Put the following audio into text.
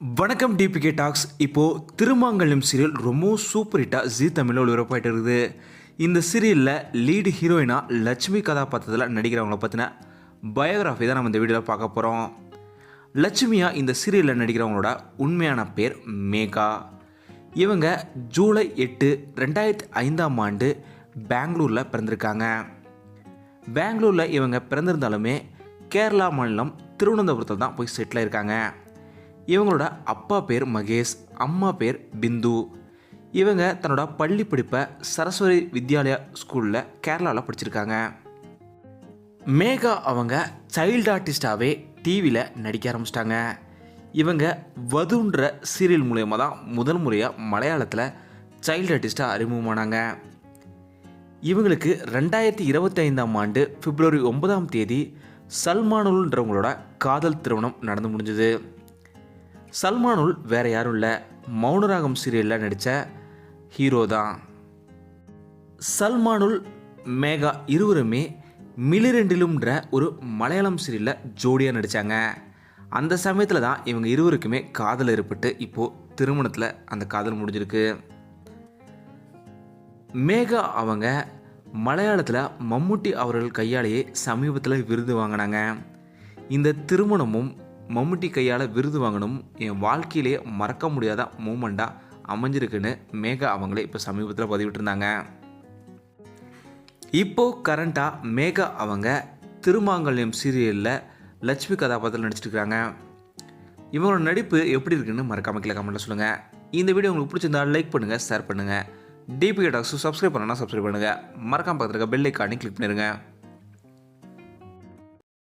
வணக்கம் DPK talks இப்போது Thirumangalam serial ரொம்ப சூப்பர் ஹிட்டாக ஜி தமிழில் ஒளிபரப்பாயிட்டு இருக்குது. இந்த சீரியலில் லீடு ஹீரோயினாக லட்சுமி கதாபாத்திரத்தில் நடிக்கிறவங்கள பற்றின பயோகிராஃபி தான் நம்ம இந்த வீடியோவில் பார்க்க போகிறோம் லட்சுமியா இந்த சீரியலில் நடிக்கிறவங்களோட உண்மையான பேர் மேகா. இவங்க ஜூலை எட்டு ரெண்டாயிரத்தி ஐந்தாம் ஆண்டு பெங்களூரில் பிறந்திருக்காங்க. பெங்களூரில் இவங்க பிறந்திருந்தாலுமே கேரளா மாநிலம் திருவனந்தபுரத்தில் தான் போய் செட்டில் இருக்காங்க இவங்களோட அப்பா பேர் மகேஷ் அம்மா பேர் பிந்து. இவங்க தன்னோட பள்ளி படிப்பை சரஸ்வதி வித்யாலயா ஸ்கூலில் கேரளாவில் படிச்சிருக்காங்க. மேகா அவங்க சைல்டு ஆர்டிஸ்டாகவே டிவியில் நடிக்க ஆரம்பிச்சிட்டாங்க. இவங்க வதுன்ற சீரியல் மூலயமா தான் முதல் முறையாக மலையாளத்தில் சைல்டு ஆர்டிஸ்ட்டாக அறிமுகமானாங்க. இவங்களுக்கு ரெண்டாயிரத்தி இருபத்தி ஐந்தாம் ஆண்டு பிப்ரவரி ஒன்பதாம் தேதி சல்மானுல்ன்றவங்களோட காதல் திருமணம் நடந்து முடிஞ்சது. சல்மானுல் வேற யாரும் இல்லை. மௌனராகம் சீரியலில் நடித்த ஹீரோ தான். சல்மானுல் மேகா இருவருமே மிளிரெண்டிலும்ன்ற ஒரு மலையாளம் சீரியலில் ஜோடியாக நடித்தாங்க அந்த சமயத்தில் தான் இவங்க இருவருக்குமே காதல் ஏற்பட்டு இப்போது திருமணத்தில் அந்த காதல் முடிஞ்சிருக்கு. மேகா அவங்க மலையாளத்தில் மம்முட்டி அவர்கள் கையாலேயே சமீபத்தில் விருது வாங்கினாங்க. இந்த திருமணமும் மம்முட்டி கையால் விருது வாங்கணும். என் வாழ்க்கையிலேயே மறக்க முடியாத மூமெண்ட்டாக அமைஞ்சிருக்குன்னு மேகா அவங்களே இப்போ சமீபத்தில் பதிவிட்டிருந்தாங்க. இப்போது கரண்ட்டாக மேகா அவங்க திருமாங்கல்யம் சீரியலில் லட்சுமி கதாபாத்திரம் நடிச்சிருக்கிறாங்க. இவங்களோட நடிப்பு எப்படி இருக்குன்னு மறக்காம கீழே கமெண்ட்டில் சொல்லுங்கள் இந்த வீடியோ உங்களுக்கு பிடிச்சிருந்தா லைக் பண்ணுங்கள் ஷேர் பண்ணுங்கள் டிபி டாக்ஸு சப்ஸ்கிரைப் பண்ணனா சப்ஸ்கிரைப் பண்ணுங்கள் மறக்காம பக்கத்தில் இருக்க பெல் ஐக்கானே கிளிக் பண்ணிடுங்க